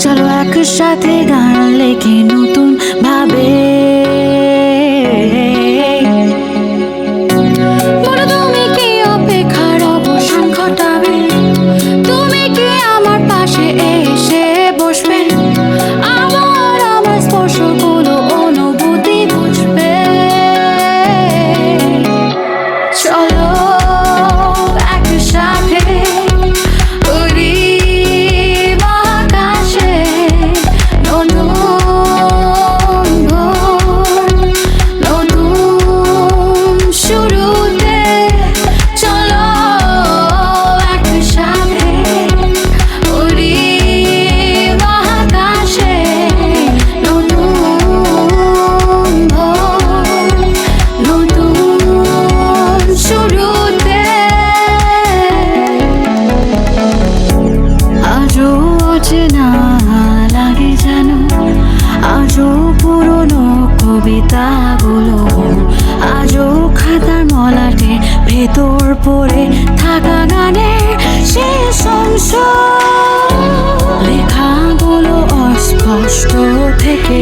চলো একসাথে গান লেখে নতুন ভাবে। আমার পাশে এসে বসবে? আমার আমার স্পর্শ অচেনা লাগে যেন, আজও পুরনো কবিতাগুলো, আজও খাতার মলাটে ভেতর পড়ে থাকা গানের শেষ অংশ। লেখাগুলো অস্পষ্ট থেকে